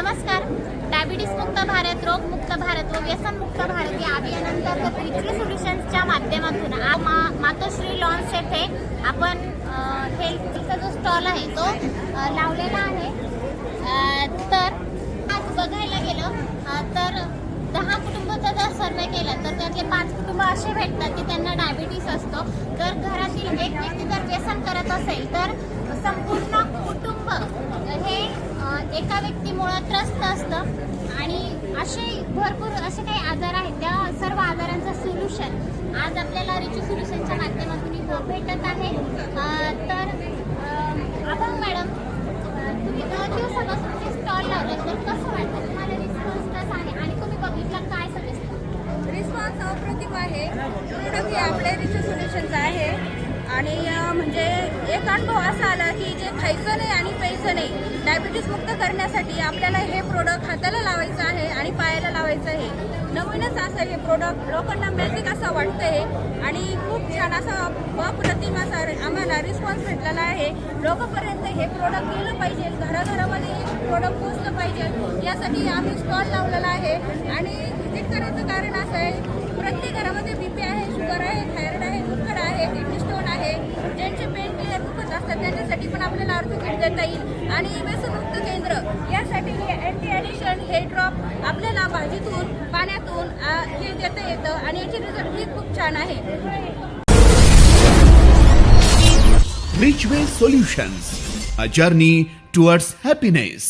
नमस्कार. डायबिटीस मुक्त भारत रोग मुक्त भारत व व्यसन मुक्त भारत या अभियानांतर्गत रिच्यू सोल्युशन्सच्या माध्यमातून मा- मातोश्री लॉन्स येथे आपण हेल्थचा जो स्टॉल आहे तो लावलेला आहे. तर आज बघायला गेलं तर दहा कुटुंबाचा जर सर्वे केला तर त्यातले पाच कुटुंब असे भेटतात की त्यांना डायबिटीस असतो. तर घरातील एक व्यक्ती जर व्यसन करत असेल तर संपूर्ण कुटुंब हे अ, एका व्यक्तीमुळं त्रस्त असतं. आणि असे भरपूर असे काही आजार आहेत. त्या सर्व आजारांचं सोल्युशन आज आपल्याला रिचू सोल्युशनच्या माध्यमातून भेटत आहे. तर आपण मॅडम तुम्ही दोन दिवसापासून ते स्टॉल लावले तर कसं वाटतं? तुम्हाला रिस्पॉन्स कसा आहे? आणि तुम्ही पब्लिकला काय सजेस्ट रिस्पॉन्स अप्रतिम आहे. प्रोडक्ट हे आपले रिच सोल्युशनचं आहे आणि म्हणजे एक अनुभव असा आला की जे खायचं नाही आणि प्यायचं नाही डायबिटीस मुक्त करण्यासाठी आपल्याला हे प्रोडक्ट हाताला लावायचं आहे आणि पायाला लावायचं आहे. नवीनच असं हे प्रोडक्ट लोकांना मॅजिक असं वाटतं आहे आणि खूप छान असा अप्रतिम असा आम्हाला रिस्पॉन्स भेटलेला आहे. लोकांपर्यंत हे प्रोडक्ट गेलं पाहिजे घराघरामध्ये हे प्रोडक्ट पोचलं पाहिजे यासाठी आम्ही स्टॉल लावलेला आहे. आणि व्हिजिट करायचं कारण असं आहे प्रत्येक घरामध्ये बी पी आहे पण आपल्याला ऑर्थोकिट देता येईल. आणि व्यसनमुक्त केंद्र यासाठी हे अँटी ॲडिशन हे ड्रॉप आपल्याला भाजीतून पाण्यातून हे देता येतं. आणि याचे रिझल्ट ही खूप छान आहे. Richway solutions a journey towards happiness